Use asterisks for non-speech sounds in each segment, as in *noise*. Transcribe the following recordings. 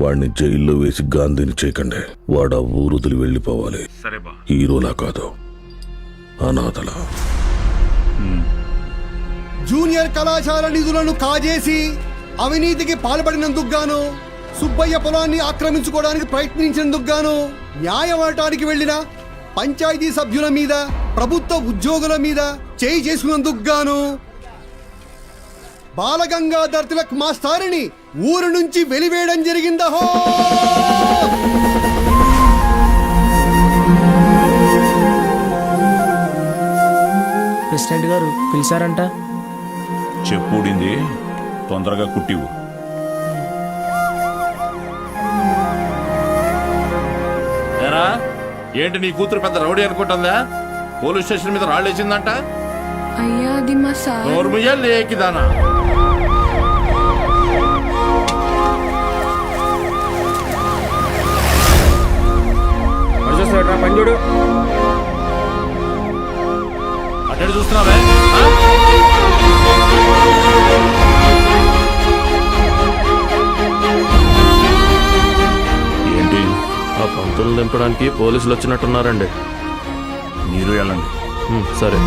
వాడిని జైల్లో వేసి గాంధీని చేయకండి. వాడు ఆ ఊరుదిలి వెళ్ళిపోవాలి. సరే బా. హీరోలా కాదు. అనాథలా. జూనియర్ కళాశాల నిధులను కాజేసి అవినీతికి పాల్పడినందుకు గాను సుబ్బయ్య పొలాన్ని ఆక్రమించుకోవడానికి ప్రయత్నించినందుకు గాను న్యాయమడటానికి వెళ్ళిన పంచాయతీ సభ్యుల మీద ప్రభుత్వ ఉద్యోగుల మీద చేయి చేసుకున్నందుకు గాను బాలగంగాధర్ తిలక్ మాస్టారిని ఊరు నుంచి వెలివేయడం జరిగిందహో ప్రెసిడెంట్ గారు పిలిచారంట. చెప్పుడింది తొందరగా కుట్టివు. ఏరా ఏంటి నీ కూతురు పెద్ద రౌడీ అనుకుంటుందా? పోలీస్ స్టేషన్ మీద రాళ్ళేసిందంట? అయ్యా అది మా సార్. నోర్ముయ్యా లేకిదానా పంజుడు అట్టడి చూస్తున్నావే? ఏంటి? ఆ పంతులు దింపడానికి పోలీసులు వచ్చినట్టున్నారండి. మీరు వెళ్ళండి. సరే.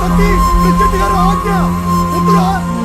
వద్దురా తత్తి గారు ఆజ్ఞ.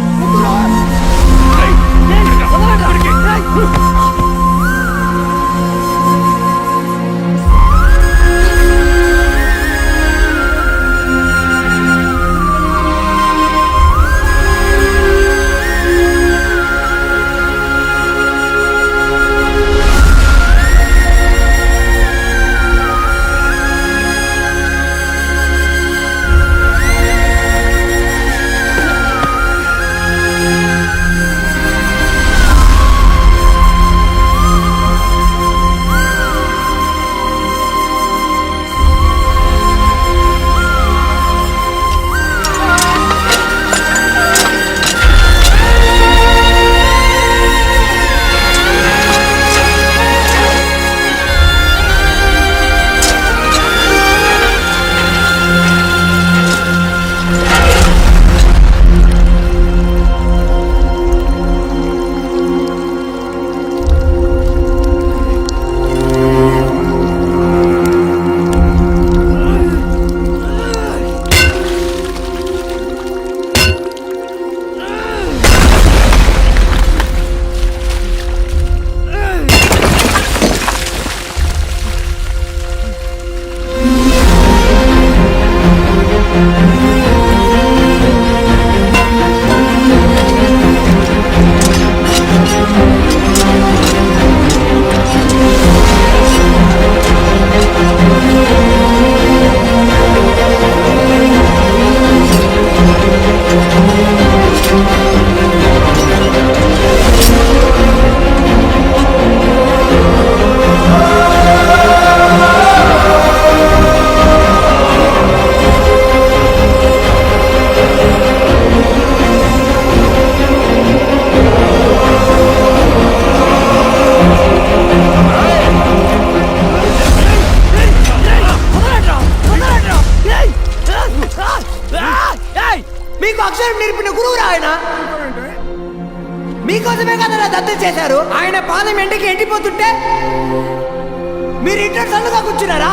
దండగా కూర్చున్నారా?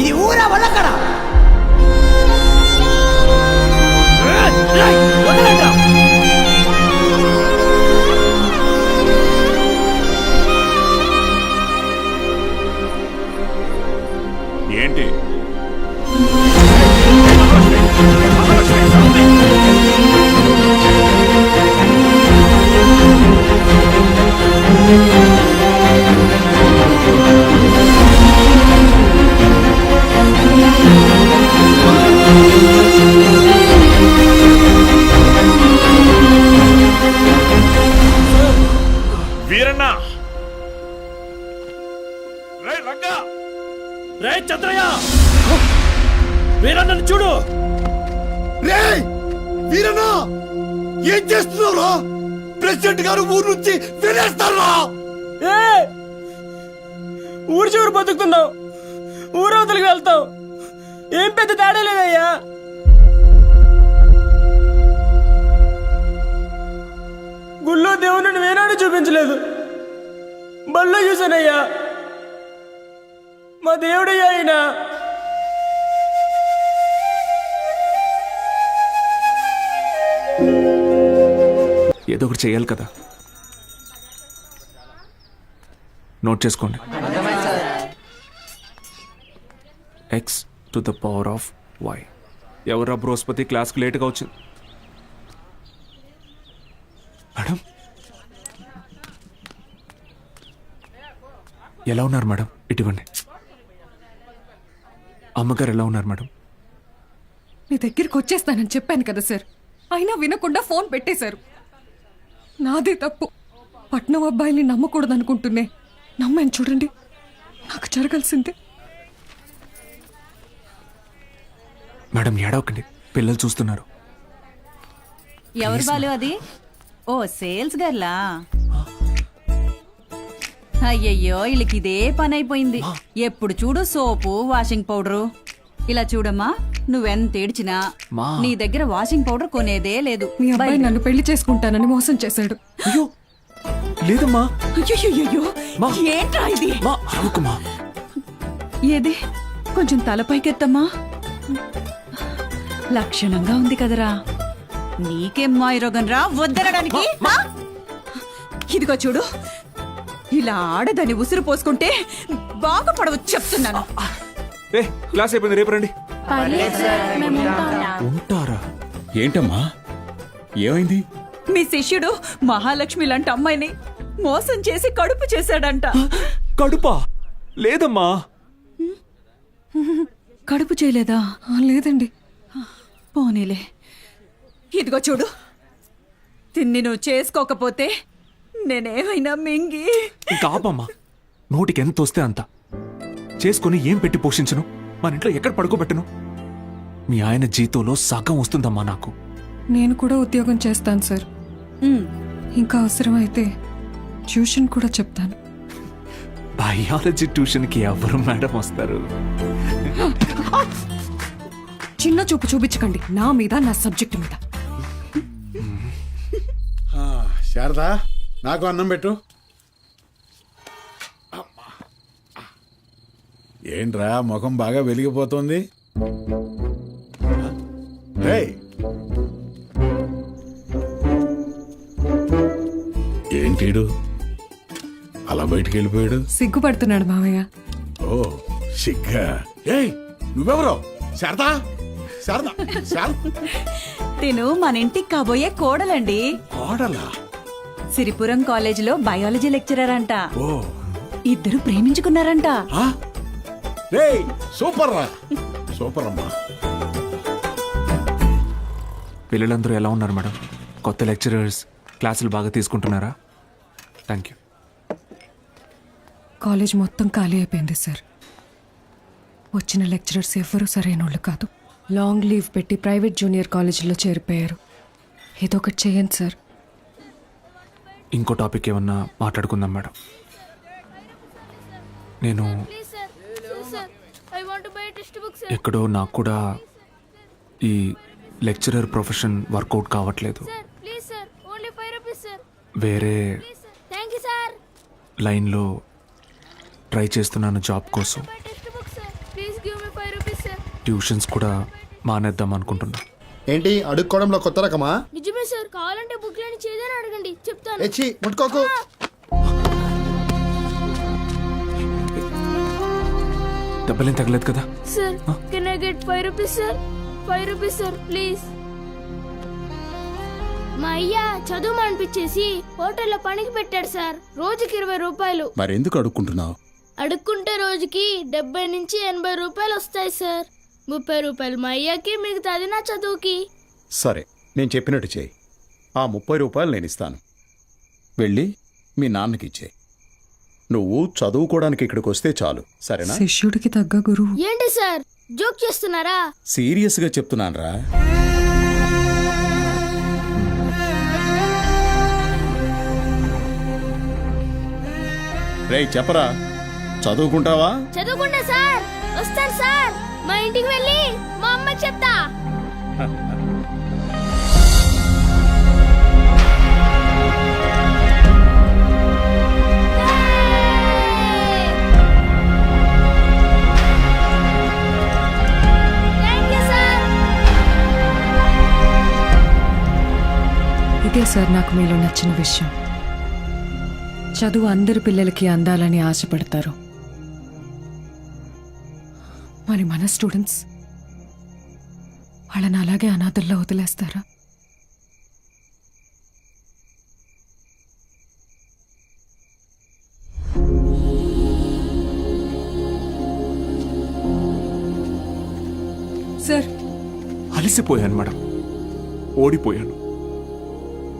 ఇది ఊరా వల్లకడా రే చంద్రయ్య! వీరన్నను చూడు! రే! వీరన్న! ఏం చేస్తున్నావు ప్రెసిడెంట్ గారు ఊరు నుంచి వెళ్ళేస్తారా? ఏ! ఊరు చివరి బతుకుతున్నావు ఊరవతలకు వెళ్తావు ఏం పెద్ద తేడా లేదయ్యా. గుళ్ళో దేవుని వేనాడు చూపించలేదు. బళ్ళో చూశానయ్యా. మా దేవుడయ్యా ఆయన ఏదో ఒకటి చేయాలి కదా. నోట్ చేసుకోండి. X to the power of Y ఎవరా బృహస్పతి? క్లాస్కి లేట్గా వచ్చింది. మేడం? ఎలా ఉన్నారు మేడం? ఇటువంటి అమ్మగారు ఎలా ఉన్నారు మేడం? మీ దగ్గరికి వచ్చేస్తానని చెప్పాను కదా సార్. అయినా వినకుండా ఫోన్ పెట్టేశారు. నాదే తప్పు. పట్నం అబ్బాయిని నమ్మకూడదు అనుకుంటున్నే నమ్మాను చూడండి. నాకు జరగాల్సిందే. మేడం ఏడవకండి. పిల్లలు చూస్తున్నారు. ఎవరు బాలు అది? ఓ సేల్స్ గర్లా? అయ్యయ్యో వీళ్ళకి ఇదే పని అయిపోయింది ఎప్పుడు చూడు సోపు వాషింగ్ పౌడరు. ఇలా చూడమ్మా నువ్వెంత ఏడ్చినా మా. నీ దగ్గర వాషింగ్ పౌడర్ కొనేదే లేదు. మీ అబ్బాయి నన్ను పెళ్ళి చేసుకుంటానని మోసం చేశాడు. అయ్యో లేదమ్మా. ఏంట్రా ఇది? ఏది? కొంచెం తలపైకెత్తమ్మా. లక్షణంగా ఉంది కదరా. నీకేం మాయరోగం రా వద్దనడానికి? ఆ? ఇదిగో చూడు ఇలా ఆడదని ఉసురు పోసుకుంటే బాగుపడవచ్చు చెప్తున్నాను. ఏ క్లాస్ అయిపోయింది రేపు రండి. ఉంటారా? ఏంటమ్మా? ఏమైంది? మీ శిష్యుడు మహాలక్ష్మి లాంటి అమ్మాయిని మోసం చేసి కడుపు చేశాడంట. కడుపా? లేదమ్మా. కడుపు చేయలేదా? లేదండి. పోనీలే. ఇదిగో చూడు. తిన్ని నువ్వు చేసుకోకపోతే నేనేమైనా మింగి. ఇంకా ఆపమ్మా. నోటికి ఎంత వస్తే అంత. చేసుకుని ఏం పెట్టి పోషించను? మన ఇంట్లో ఎక్కడ పడుకోబెట్టను? మీ ఆయన జీతంలో సగం వస్తుందమ్మా నాకు. నేను కూడా ఉద్యోగం చేస్తాను సార్. ఇంకా అవసరమైతే ట్యూషన్ కూడా చెప్తాను. బయాలజీ ట్యూషన్కి ఎవరు మేడం వస్తారు? చిన్న చూపు చూపించకండి. నా మీద నా సబ్జెక్ట్ మీద. శారదా? నాకు అన్నం పెట్టు. ఏంట్రా ముఖం బాగా వెలిగిపోతుంది? ఏంటీడు అలా బయటికి వెళ్ళిపోయాడు? సిగ్గుపడుతున్నాడు మావయ్య. ఓ సిగ్గా. ఏయ్ నువ్వెవరో? శారదా? శారదా? శారద? తిను మన ఇంటికి కాబోయే కోడలండి. కోడలా? సిరిపురం కాలేజీలో బయాలజీ లెక్చరర్ అంట. ఓ. ఇద్దరు ప్రేమించుకున్నారంట. ఆ? రేయ్ సూపర్ రా. సూపర్ అమ్మా. పిల్లలందరూ ఎలా ఉన్నారు మేడం? కొత్త లెక్చరర్స్ క్లాసులు బాగా తీసుకుంటున్నారా? థ్యాంక్ యూ కాలేజ్ మొత్తం ఖాళీ అయిపోయింది సార్. వచ్చిన లెక్చరర్స్ ఎవ్వరూ సరైన వాళ్ళు కాదు. లాంగ్ లీవ్ పెట్టి ప్రైవేట్ జూనియర్ కాలేజీలో చేరిపోయారు. ఏదో ఒకటి చేయండి సార్. ఇంకో టాపిక్ ఏమన్నా మాట్లాడుకుందాం మేడం. నేను ఎక్కడో నాకు కూడా ఈ లెక్చరర్ ప్రొఫెషన్ వర్కౌట్ కావట్లేదు. వేరే లైన్లో ట్రై చేస్తున్నాను జాబ్ కోసం. ట్యూషన్స్ కూడా మానేద్దాం అనుకుంటున్నా. ఏంటి అడుక్కోవడంలో కొత్త రకమా? నిజమే సార్ కావాలంటే బుక్ లేని చేదని అడగండి. చెప్తాను. ఎచ్చి ముట్టుకోకు. దెబ్బలేం తగలేదు కదా? Sir can I get five rupees sir five rupees sir please మా అయ్య చదువు మానిపించేసి హోటల్లో పనికి పెట్టాడు సార్. రోజుకి ఇరవై రూపాయలు. మరెందుకు అడుక్కుంటున్నావు? అడుక్కుంటే రోజుకి డెబ్బై నుంచి ఎనభై రూపాయలు వస్తాయి సార్. ముప్పై రూపాయలు మా అయ్యకి మిగతాది నా చదువుకి. సరే నేను చెప్పినట్టు చేయి. ఆ ముప్పై రూపాయలు నేను ఇస్తాను వెళ్ళి మీ నాన్నకి ఇచ్చే నువ్వు చదువుకోవడానికి ఇక్కడికి వస్తే చాలు. సరేనా? శిష్యుడికి తగ్గ గురువు ఏంటి సార్? జోక్ చేస్తున్నారా? సీరియస్గా గా చెప్తున్నానరా. రే చెప్పరా? చదువుకుంటావా? చదువుకుంటా సార్. వస్తాను సార్. మా ఇంటికి వెళ్ళి మా అమ్మకి చెప్తా. *laughs* ఇదే సార్ నాకు మీలో నచ్చిన విషయం. చదువు అందరి పిల్లలకి అందాలని ఆశపడతారు. మరి మన స్టూడెంట్స్? వాళ్ళని అలాగే అనాథల్లో వదిలేస్తారా? సార్. అలసిపోయాను మేడం. ఓడిపోయాను.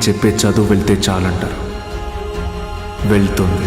నేను చెప్పే చదువు వెళ్తే చాలంటారు. వెళ్తుంది.